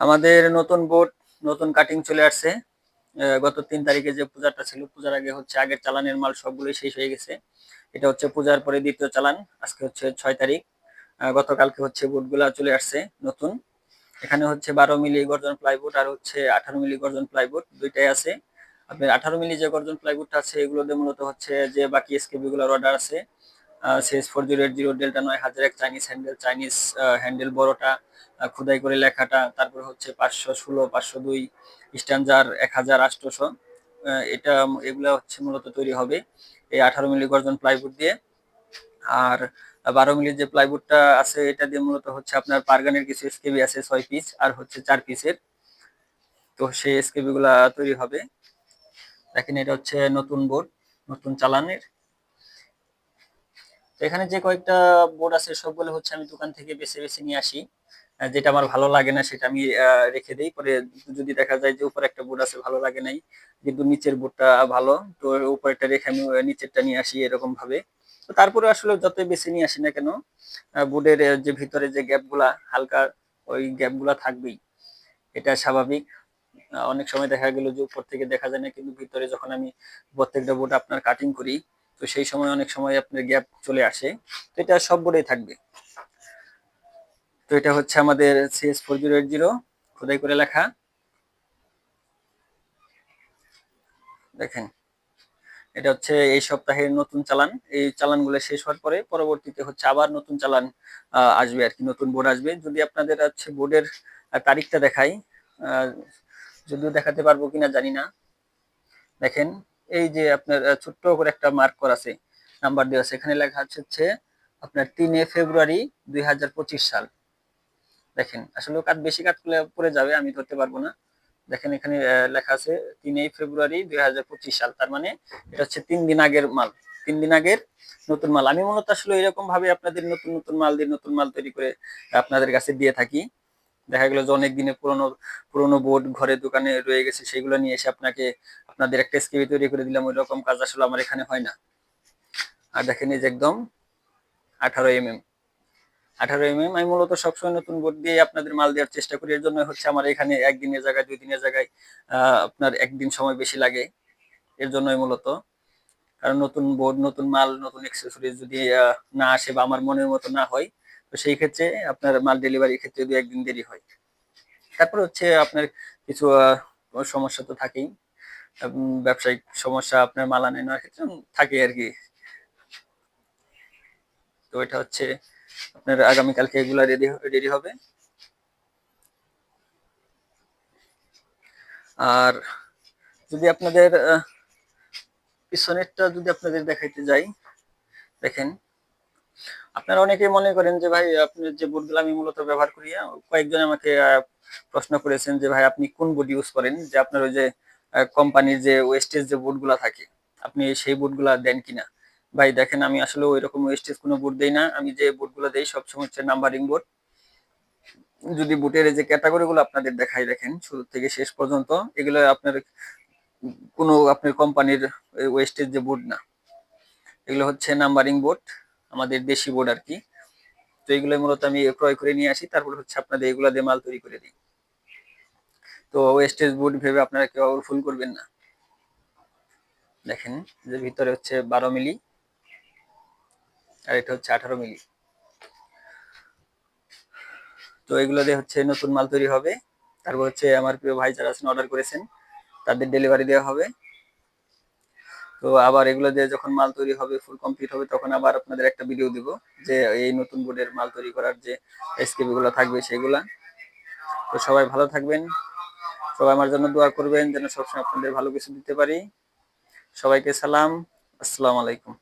আমাদের নতুন বোর্ড নতুন কাটিং চলে আসছে। গত তিন তারিখে যে পূজাটা ছিল, পূজার আগে হচ্ছে আগের চালানের মাল সবগুলোই শেষ হয়ে গেছে। এটা হচ্ছে পূজার পরে দ্বিতীয় চালান, আজকে হচ্ছে ছয় তারিখ। গতকালকে হচ্ছে বোর্ডগুলা চলে আসছে নতুন। এখানে হচ্ছে বারো মিলি গর্জন প্লাইবোর্ড আর হচ্ছে আঠারো মিলি গর্জন প্লাইবোর্ড দুইটাই আছে। আপনার আঠারো মিলি যে গর্জন প্লাইবোর্ডটা আছে, এগুলোতে মূলত হচ্ছে যে বাকি এসকেবি গুলোর অর্ডার আছে। CS four zero eight zero delta নয় হাজার এক চাইনিজ হ্যান্ডেল চাইনিজ হ্যান্ডেল বড়টা খোদাই করে লেখাটা, তারপর হচ্ছে পাঁচশো ষোলো, পাঁচশো দুই স্ট্যান্ডার এক হাজার আটশোশো। এটা এগুলো হচ্ছে মূলত তৈরি হবে এই আঠারো মিলি গর্জন প্লাইবোর্ড দিয়ে। আর বারো মিলির যে প্লাইবোর্ডটা আছে, এটা দিয়ে মূলত হচ্ছে আপনার পারগানের কিছু এসকেবি আছে, ছয় পিস আর হচ্ছে চার পিসের তো সেই এসকেবি গুলা তৈরি হবে। দেখেন এটা হচ্ছে নতুন বোর্ড নতুন চালানের। তো এখানে যে কয়েকটা বোর্ড আছে, সবগুলো হচ্ছে আমি দোকান থেকে বেছে বেছে নিয়ে আসি। যেটা আমার ভালো লাগে না, সেটা আমি রেখে দিই। পরে যদি দেখা যায় যে উপরে একটা বোর্ড আছে, ভালো লাগে নাই, কিন্তু নিচের বোর্ডটা ভালো, তো উপরেরটা রেখে আমি নিচেরটা নিয়ে আসি এরকম ভাবে তো তারপরে আসলে যতই বেছে নিয়ে আসি না কেন বোর্ডের যে ভিতরে যে গ্যাপগুলা হালকা ওই গ্যাপগুলা থাকবেই। এটা স্বাভাবিক। অনেক সময় দেখা গেল যে উপর থেকে দেখা যায় না, কিন্তু ভিতরে যখন আমি প্রত্যেকটা বোর্ড আপনার কাটিং করি তো সেই সময় অনেক সময় আপনার গ্যাপ চলে আসে। তো এটা সব বোর্ডেই থাকবে। তো এটা হচ্ছে আমাদের CS four zero eight zero খোদাই করে লেখা। দেখেন, এটা হচ্ছে এই সপ্তাহের নতুন চালান। এই চালানগুলো শেষ হওয়ার পরে পরবর্তীতে হচ্ছে আবার নতুন চালান আসবে আর কি, নতুন বোর্ড আসবে। যদি আপনাদের হচ্ছে বোর্ডের তারিখটা দেখাই যদিও দেখাতে পারব কিনা জানি না। দেখেন এই যে আপনার ছোট্ট করে একটা মার্ক করা আছে নাম্বার দেওয়া আছে। এখানে লেখা হচ্ছে, আপনার তিনে ফেব্রুয়ারি দুই হাজার পঁচিশ সাল। দেখেন, আসলে কাজ বেশি কাজ করলে পড়ে যাবে, আমি ধরতে পারব না। দেখেন এখানে লেখা আছে, তিনই ফেব্রুয়ারি দুই হাজার পঁচিশ সাল। তার মানে এটা হচ্ছে তিন দিন আগের মাল। তিন দিন আগের নতুন মাল। আমি মূলত আসলে এরকম ভাবে আপনাদের নতুন নতুন মাল দিয়ে নতুন মাল তৈরি করে আপনাদের কাছে দিয়ে থাকি। দেখা গেল যে অনেক দিনের পুরনো পুরনো বোর্ড ঘরে, দোকানে রয়ে গেছে, সেগুলো নিয়ে এসে আপনাকে আপনাদের একটা স্কেপি তৈরি করে দিলাম ওই রকম কাজ আসলে আমার এখানে হয় না। আর দেখেন এই যে একদম আঠারো এম এম আঠারো এম এম আমি মূলত সবসময় নতুন বোর্ড দিয়ে আপনাদের মাল দেওয়ার চেষ্টা করি, এর জন্য হচ্ছে আমার এখানে একদিনের জায়গায় দুই দিনের জায়গায় আপনার একদিন সময় বেশি লাগে, এর জন্যই মূলত। কারণ নতুন বোর্ড নতুন মাল, নতুন অ্যাক্সেসরিজ যদি না আসে বা আমার মনের মতো না হয় তো সেই ক্ষেত্রে আপনার মাল ডেলিভারির ক্ষেত্রে দু একদিন দেরি হয়। তারপর হচ্ছে আপনার কিছু সমস্যা তো থাকেই। ব্যবসায়িক সমস্যা আপনার মাল আনে নেওয়ার ক্ষেত্রে থাকে আর কি। তো এটা হচ্ছে আপনার আগামীকালকে এগুলা রেডি রেডি হবে। আর যদি আপনাদের পিছনেরটা যদি আপনাদের দেখাইতে যাই, দেখেন আপনারা অনেকেই মনে করেন যে, ভাই আপনার যে বোর্ডগুলো আমি মূলত ব্যবহার করি কয়েকজন আমাকে প্রশ্ন করেছেন যে, ভাই, আপনি কোন বোর্ড ইউজ করেন? যে, আপনার ওই যে কোম্পানির যে ওয়েস্টেজ যে বোর্ডগুলো থাকে, আপনি সেই বোর্ডগুলো দেন কিনা? ভাই, দেখেন, আমি আসলে ওই রকম ওয়েস্টেজ কোনো বোর্ড দেই না। আমি যে বোর্ডগুলো দেই সবসময় হচ্ছে নাম্বারিং বোর্ড যদি বুটের যে ক্যাটাগরি গুলো আপনাদের দেখাই, দেখেন, শুরু থেকে শেষ পর্যন্ত, এগুলো আপনার কোনো আপনার কোম্পানির ওয়েস্টেজ যে বোর্ড না। এগুলো হচ্ছে নাম্বারিং বোর্ড আমাদের দেশি বোর্ড আর কি। তো এগুলো মূলত আমি ক্রয় করে নিয়ে আসি। তারপর হচ্ছে আপনাদের এগুলো দিয়ে মাল তৈরি করে দিই। তো ওয়েস্টেজ বোর্ড ভেবে আপনারা কেউ ফুল করবেন না। দেখেন যে ভিতরে হচ্ছে বারো মিলি আর এটা হচ্ছে আঠারো মিলি। তো এগুলো দিয়ে হচ্ছে নতুন মাল তৈরি হবে। তারপর হচ্ছে আমার প্রিয় ভাই যারা আছেন অর্ডার করেছেন, তাদের ডেলিভারি দেওয়া হবে। তো আবার এগুলো দিয়ে যখন মাল তৈরি হবে ফুল কমপ্লিট হবে, তখন আবার আপনাদের একটা ভিডিও দিব যে এই নতুন বোর্ডের মাল তৈরি করার যে এসকেপিগুলো থাকবে সেগুলা। তো সবাই ভালো থাকবেন। সবাই আমার জন্য দোয়া করবেন যেন সবসময় আপনাদের ভালো কিছু দিতে পারি। সবাইকে সালাম। আসসালামু আলাইকুম।